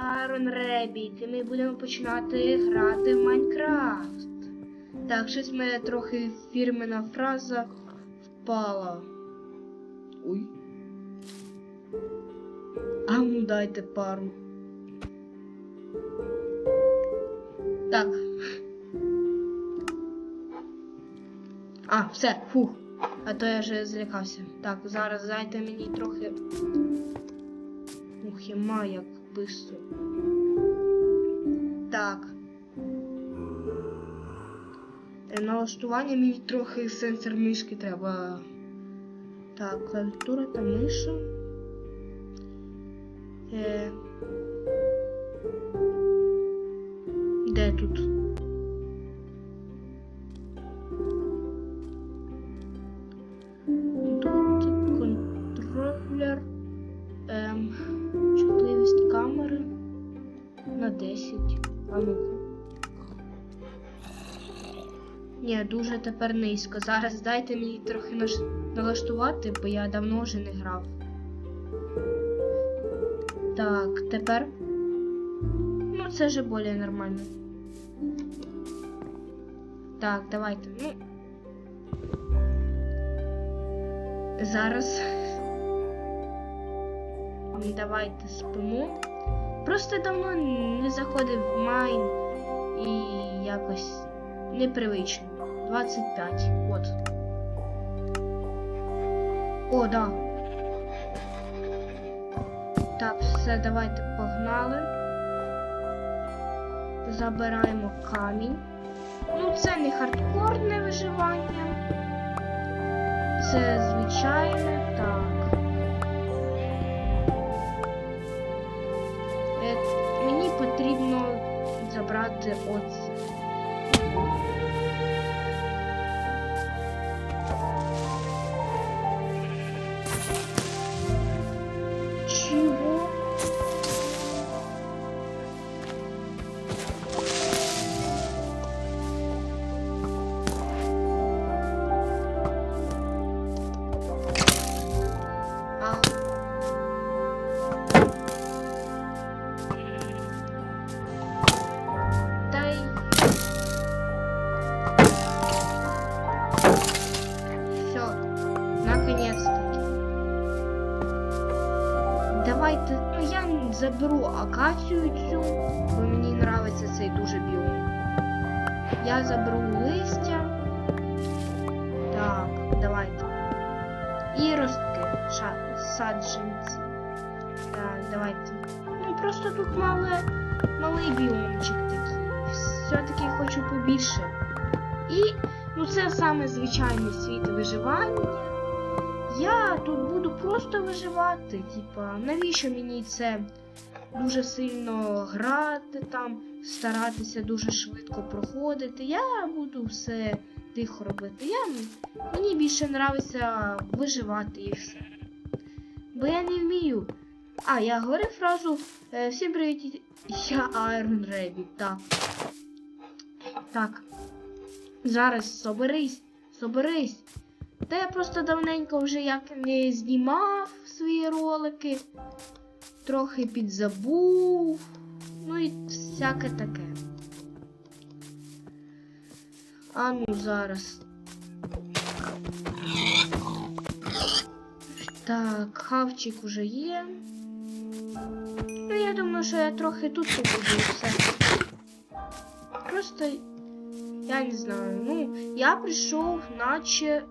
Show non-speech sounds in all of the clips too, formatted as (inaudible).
Аарон Ребіт, і ми будемо починати грати в Майнкрафт. Так, щось мене трохи фірмена фраза впала. Ой. А ну дайте пару. Так. А, все, фух. А то я вже злякався. Так, зараз дайте мені трохи. Ух, єма, як бистро. Так. Е, Налаштування мені трохи сенсор мишки треба. Так, клавіатура та миша. Е... Де? Тут Дуже тепер низько. Зараз дайте мені трохи налаштувати, бо я давно вже не грав. Так, тепер. Ну, це вже більш нормально. Так, давайте. Ну. Зараз. Давайте спимо. Просто давно не заходив в майн і якось непривично. 25. От. О, да. Так, все, давайте погнали. Забираємо камінь. Ну, це не хардкорне виживання. Це звичайне, так. Е, мені потрібно забрати оце. Саджанці. Так, давайте. Ну просто тут мале, малий біомчик такий. Все-таки хочу побільше. І ну це саме звичайний світ виживання. Я тут буду просто виживати. Типа, навіщо мені це дуже сильно грати там, старатися дуже швидко проходити. Я буду все тихо робити. Я, мені більше нравиться виживати і все. Бо я не вмію. А, я говорив фразу е, всім привіт, я Айрон Ребі. Так. Так. Зараз соберись, соберись. Та я просто давненько вже як не знімав свої ролики, трохи підзабув, ну і всяке таке. А ну зараз. Так, хавчик уже є. Ну, я думаю, що я трохи тут побуду все. Просто я не знаю. Ну, я прийшов, наче.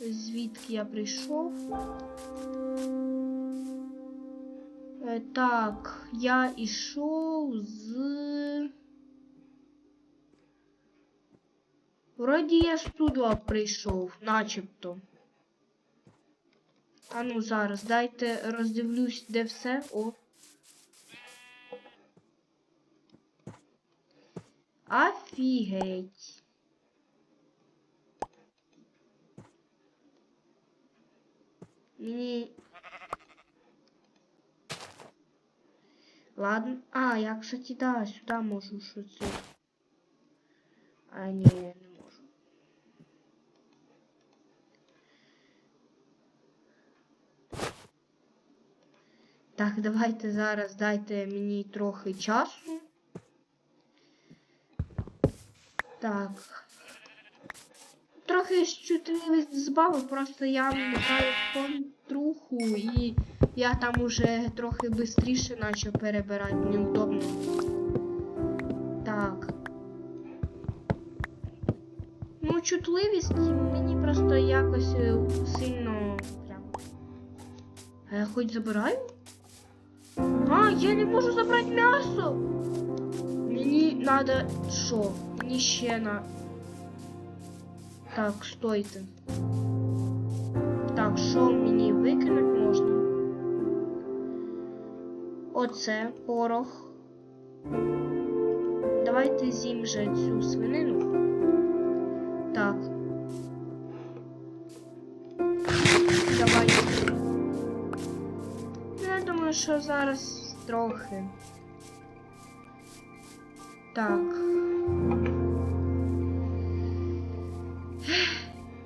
Звідки я прийшов? Е, так, я ішов з. Вроді я ж туди прийшов, начебто. А ну зараз, дайте роздивлюсь, де все. О. Офігеть. Мені. Ладно. А, я, кстати, да, сюда можу що це. А, ні, не можу. Так, давайте зараз дайте мені трохи часу. Так. Трохи чутливість збавив, просто я вмикаю контруху і я там уже трохи швидше почав перебирати, неудобно. Так. Ну, чутливість мені просто якось е, сильно прям. А я хоч забираю? А, я не можу забрати м'ясо. Мені надо що? Мені ще на. Так, стойте. Так, що мені викинути можна? Оце порох. Давайте з'їм же цю свинину. Так. Давай. Я думаю, що зараз трохи. Так.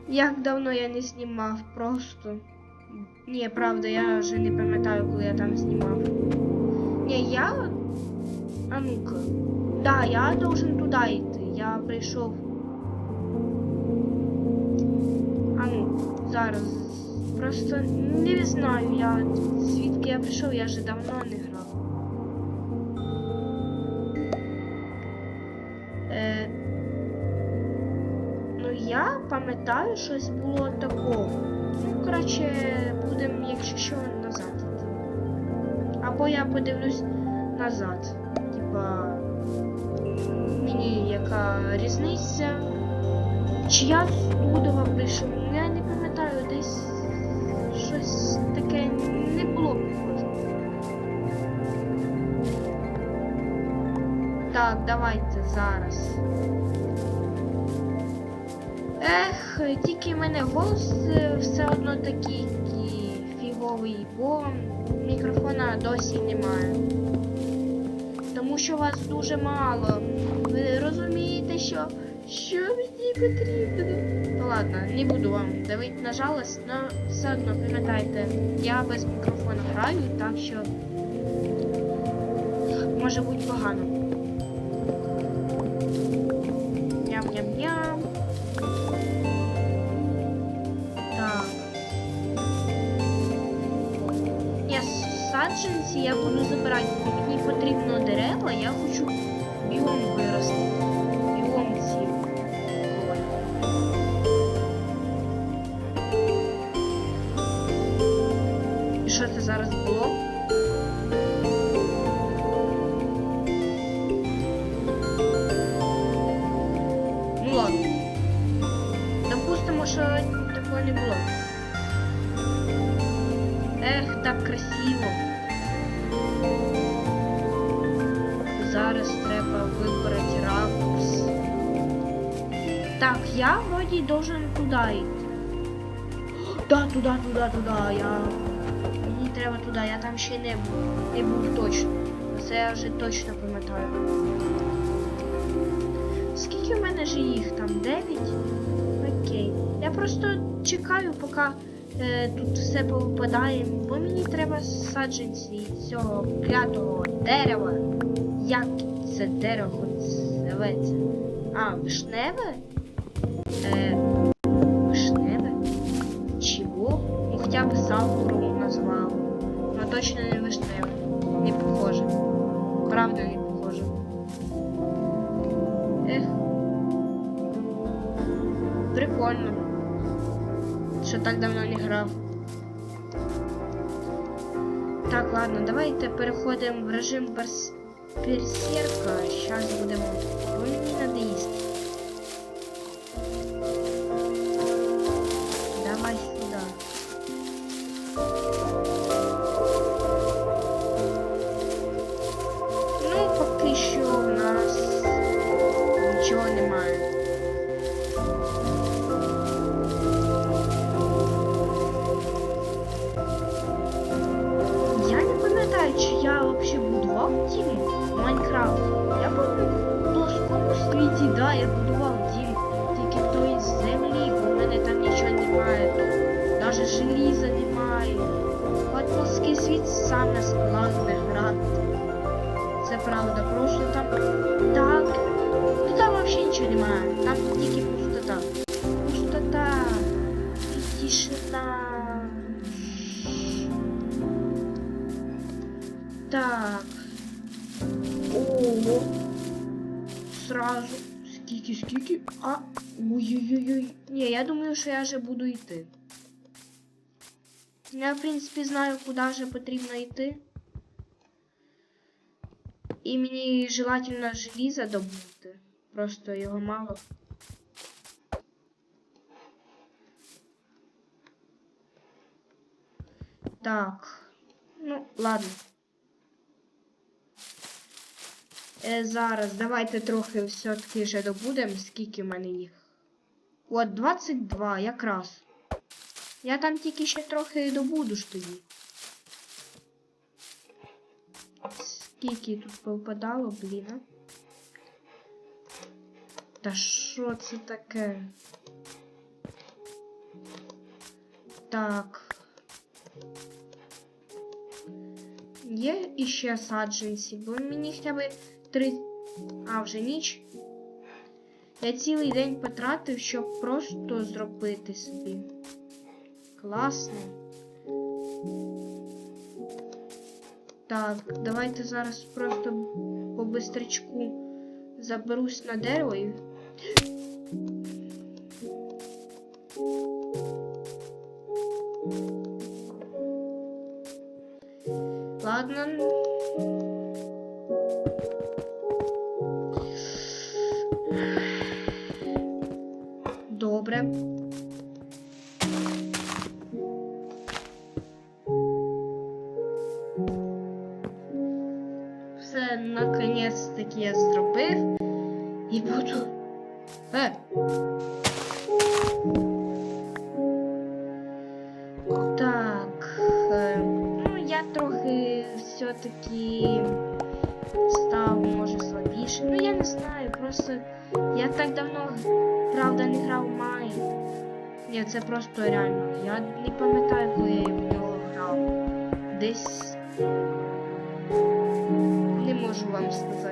Як давно я не знімав просто. Ні, правда, я вже не пам'ятаю, коли я там знімав. Ні, я. А ну-ка. Да, я должен туди йти. Я прийшов. А ну, зараз. Просто не знаю, я звідки я прийшов, я вже давно не грав. Пам'ятаю, щось було такого. Ну, коротше, будемо, якщо що, назад. Або я подивлюсь назад. Типа. Мені яка різниця. Чи я з прийшов? Ну, Я не пам'ятаю, десь щось таке не було похоже. Так, давайте зараз. Ех, тільки в мене голос е, все одно такий фіговий, бо мікрофона досі немає. Тому що вас дуже мало. Ви розумієте, що, що мені потрібно. Ну ладно, не буду вам давити на жалость, але все одно пам'ятайте, я без мікрофона граю, так що може бути погано. Я буду забирати, бо мені потрібно дерева, я хочу біом виростити. Біом ці. І що це зараз було? Ну ладно. Допустимо, що такого не було. Ех, так красиво. Зараз треба вибрати ракурс. Так, я вроді должен туди йти. Да, туди, туди, туди. Я... Мені треба туди, я там ще не був. Не був точно. Це я вже точно пам'ятаю. Скільки в мене ж їх там? Дев'ять? Окей. Я просто чекаю, поки е, тут все повипадає, бо мені треба саджанці цього клятого дерева. Як це дерево зветься? А, вишневе? Е, вишневе? Чого? Ну хоча б савкуром назвав. Ну точно не вишневе. Не похоже. Правда не похоже. Ех. Прикольно. Що так давно не грав. Так, ладно, давайте переходимо в режим берс... берсерка. Зараз будемо. Бо мені надо їсти. Сразу. Скільки, скільки? А. Ой-ой-ой. Ні, я думаю, що я вже буду йти. Я, в принципі, знаю, куди вже потрібно йти. І мені желательно желіза добути. Просто його мало. Так. Ну, ладно. Е, зараз давайте трохи все-таки вже добудемо, скільки в мене їх. От, 22, якраз. Я там тільки ще трохи добуду ж тоді. Скільки тут попадало, блін? Та що це таке? Так. Є іще саджанці, бо мені хоча б три. А, вже ніч. Я цілий день потратив, щоб просто зробити собі. Класно. Так, давайте зараз просто по бистрячку заберусь на дерево і. Добре.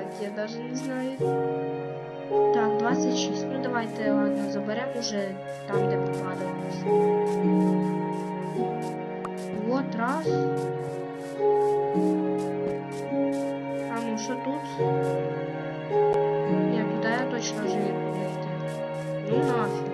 вам сказати, я навіть не знаю. Так, 26. Ну давайте, ладно, заберемо уже там, де покладалось. Вот раз. А ну що тут? Ні, туди я точно вже не буду йти. Ну нафіг.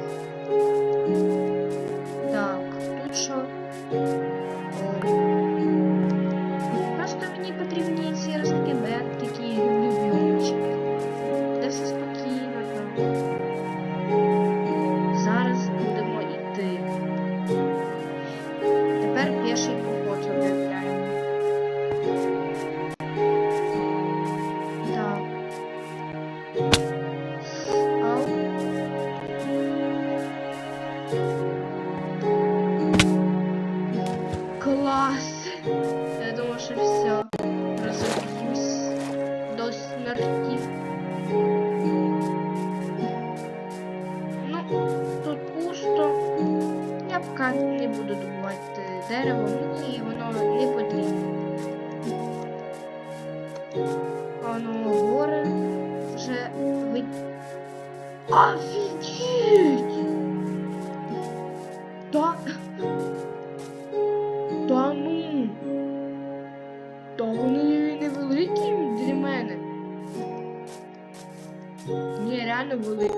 Реально великі.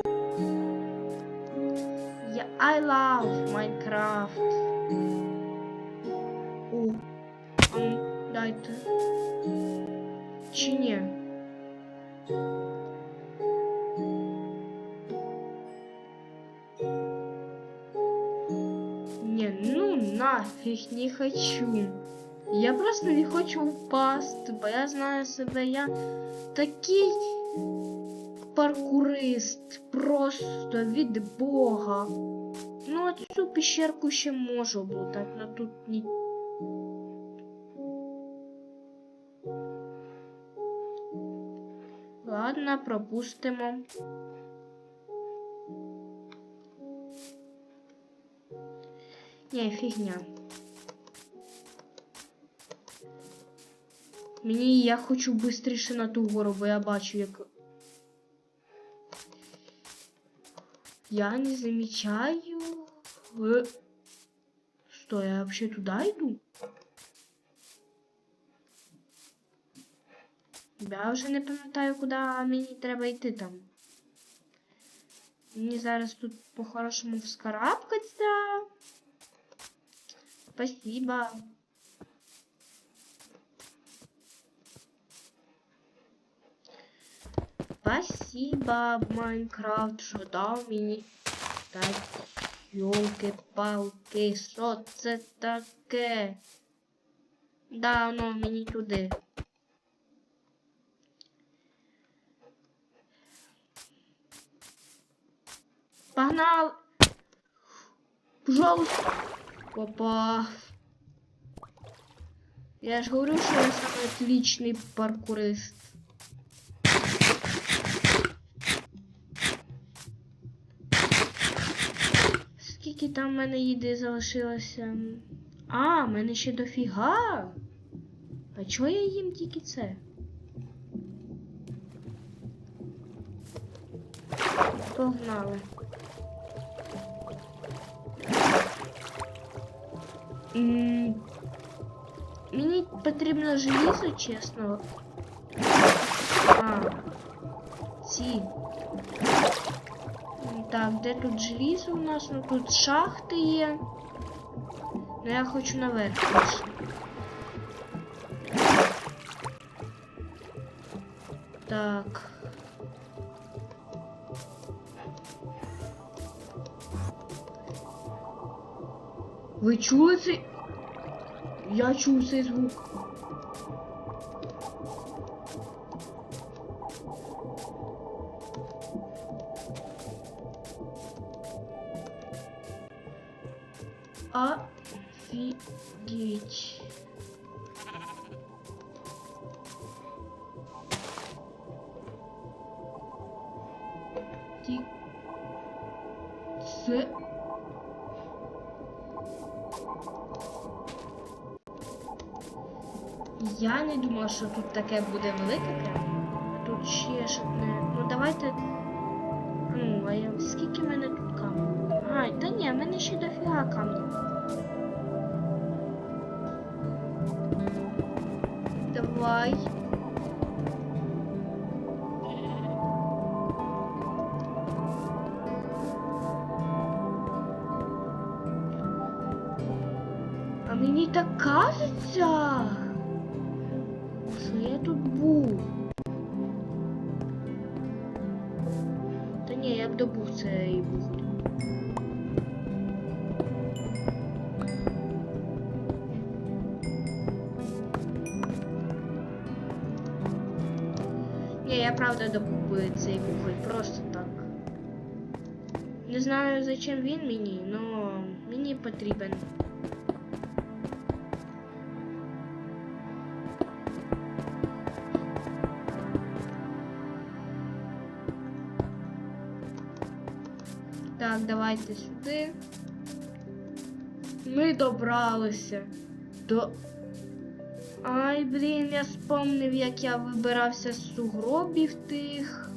Я I love Minecraft. О, а ну, дайте. Чи ні? Не, ну нафиг не хочу. Я просто не хочу впасти, бо я знаю себе, я такий паркурист, просто від Бога. Ну, цю пещерку ще можу облутати, але тут ні. Ладно, пропустимо. Ні, фігня. Мені я хочу швидше на ту гору, бо я бачу, як. Я не замічаю. Е, Стой, я вообще туди йду? Я вже не пам'ятаю, куди мені треба йти там. Мені зараз тут по-хорошому вскарабкаться. Спасибо. Спасибо, Майнкрафт, що дав мені. Так, йолки-палки, що це таке? Да, воно мені туди. Погнал! Пожалуйста. Опа. Я ж говорю, що я самый отличный паркурист. Скільки там в мене їди залишилося? А, в мене ще дофіга. А чого я їм тільки це? Погнали. М, Мені потрібно желізо, чесно. А, ці. Так, де тут желізо у нас? Ну тут шахти є. Ну я хочу наверх. більше. Так. Ви чули цей? Я чув цей звук. Офигеть. Я не думала, що тут таке буде велике прямо. Тут ще ж не. Ну давайте. Ну, скільки мене тут камінь? А, та ні, в мене ще дофіга камінь. Давай. А мені так кажеться, Правда добув би цей вуголь, просто так. Не знаю, зачем він мені, но мені потрібен. Так, давайте сюди. Ми добралися до. Ай, блін, я спомнив, як я вибирався з сугробів тих.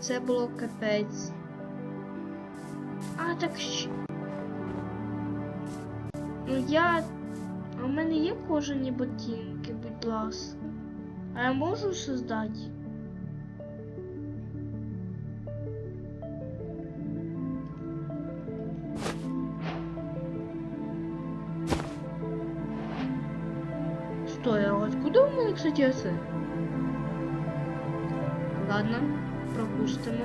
Це було капець. А, так що. Ну я. А в мене є кожані ботинки, будь ласка. А я можу создати? Стой, а откуда у мене, кстати, оце? Ладно, пропустимо.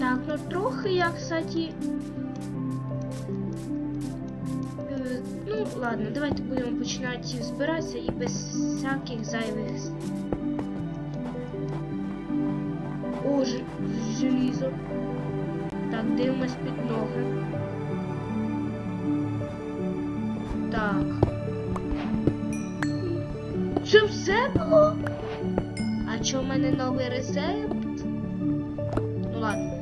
Так, ну трохи я, кстати. Е, ну, ладно, давайте будемо починати збиратися і без всяких зайвих. О, желізо. Так, дивимось під ноги. Так. Це все було? А що в мене новий рецепт? Ну ладно.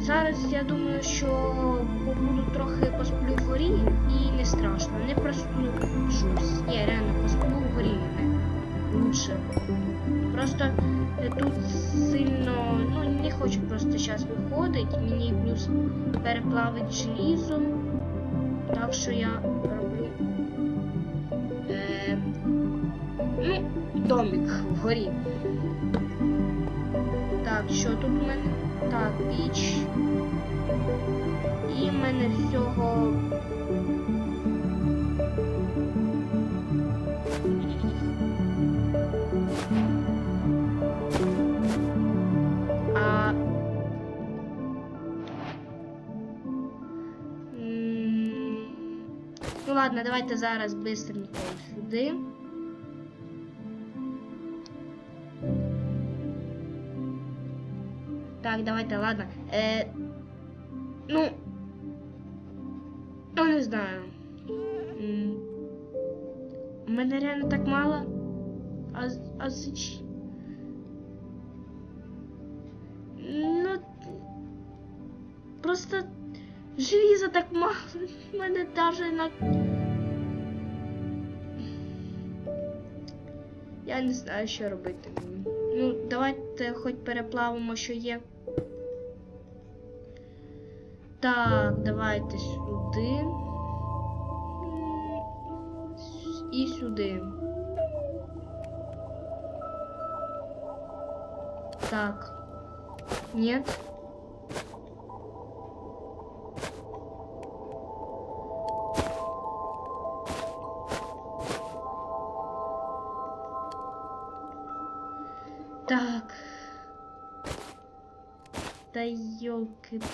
зараз я думаю, що побуду трохи посплю вгорі і не страшно. Не простужусь. Ні, реально посплю вгорі мене. Лучше. Просто тут сильно, ну не хочу просто зараз виходити. Мені плюс переплавить желізо. Так що я роблю. Е, ну, домик вгорі. Так, що тут у мене? Так, піч. І в мене всього. Ладно, давайте зараз быстренько сюди. Так, давайте, ладно. Е, ну. Ну, не знаю. У мене реально так мало. А, а зач... Ну. Просто желіза так мало. У (laughs) мене даже на. Я не знаю, що робити. Ну, давайте хоч переплавимо, що є. Так, давайте сюди. І сюди. Так. Нет.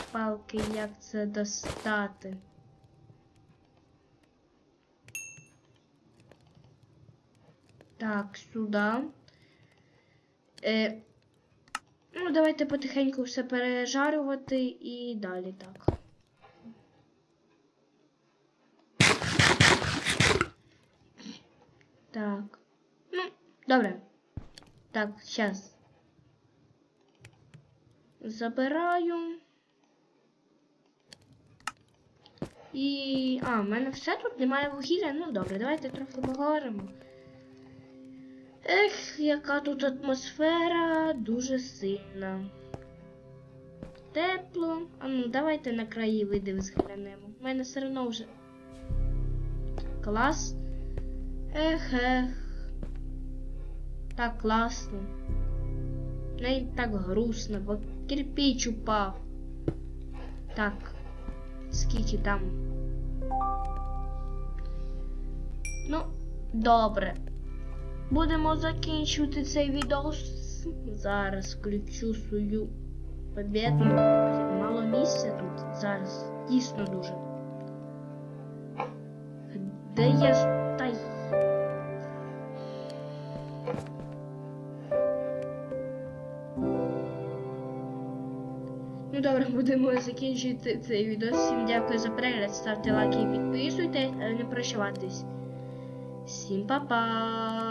Йолки-палки, як це достати? Так, сюди. Е, ну, давайте потихеньку все пережарювати і далі так. Так. Ну, добре. Так, зараз. Забираю. І. А, в мене все тут немає вугілля. Ну добре, давайте трохи поговоримо. Ех, яка тут атмосфера дуже сильна. Тепло. А ну, давайте на краї види взглянемо. У мене все одно вже. Клас. Ех, ех. Так класно. Навіть так грустно, бо кирпич упав. Так, скільки там. Ну, добре. Будемо закінчувати цей відео. Зараз включу свою побєдну. Мало місця тут зараз. Дійсно дуже. Де я ж- та й- Ну добре, будемо закінчити цей відео. Всім дякую за перегляд. Ставте лайки і підписуйтесь, але не прощаватись. Всім па-па!